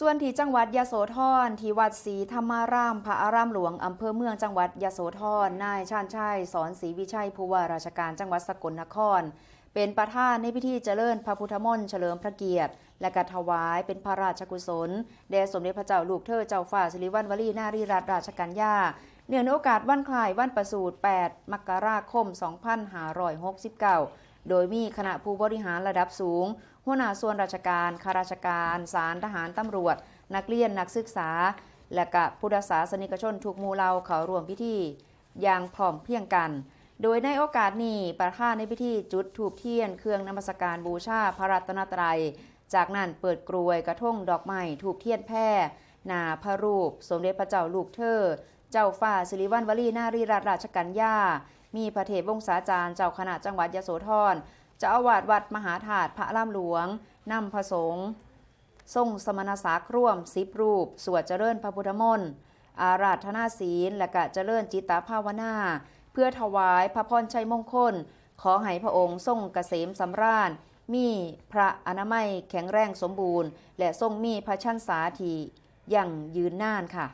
ส่วนที่จังหวัดยโสธรที่วัดศรีธรรมารามพระอารามหลวงอำเภอเมืองจังหวัดยโสธรนายชาญชัยสอนศรีวิชัยผู้ว่าราชการจังหวัดสกลนคร เป็นประธานในพิธีเจริญพระพุทธมนต์เฉลิมพระเกียรติ และกถวายเป็นพระราชกุศลแด่สมเด็จพระเจ้าลูกเธอเจ้าฝ่าสิริวัณวลีนารีรัตนราชกัญญาเนื่องในโอกาสวันคล้ายวันประสูติ 8 มกราคม 2569 โดยมีคณะผู้บริหารระดับสูง หัวหน้าส่วนราชการข้าราชการศาลทหารตำรวจ นักเรียนนักศึกษา และกะพุทธศาสนิกชนทุกหมู่เหล่าเขาร่วมพิธี อย่างพร้อมเพรียงกัน โดยในโอกาสนี้ประธานในพิธีจุดถูปเทียน เครื่องนมัสการบูชาพระรัตนตรัย จากนั้นเปิดกรวยกระทงดอกไม้ถูกเทียนแพร่นาพระรูป สมเด็จพระเจ้าลูกเธอ เจ้าฟ้าสิริวัณวลีนารีรัตราชกัญญา มีพระเทพวงศาจารย์เจ้าคณะจังหวัดยโสธรเจ้าอาวาสวัดมหาธาตุพระรามหลวงนำพระสงฆ์ทรงสมณศักดิ์ร่วมสิบรูป สวดเจริญพระพุทธมนต์อาราธนาศีล และกะเจริญจิตตภาวนา เพื่อถวายพระพรชัยมงคล ขอให้พระองค์ทรงเกษมสำราญ มีพระอนามัยแข็งแรงสมบูรณ์ และทรงมีพระชันษาที่ยั่งยืนนานค่ะ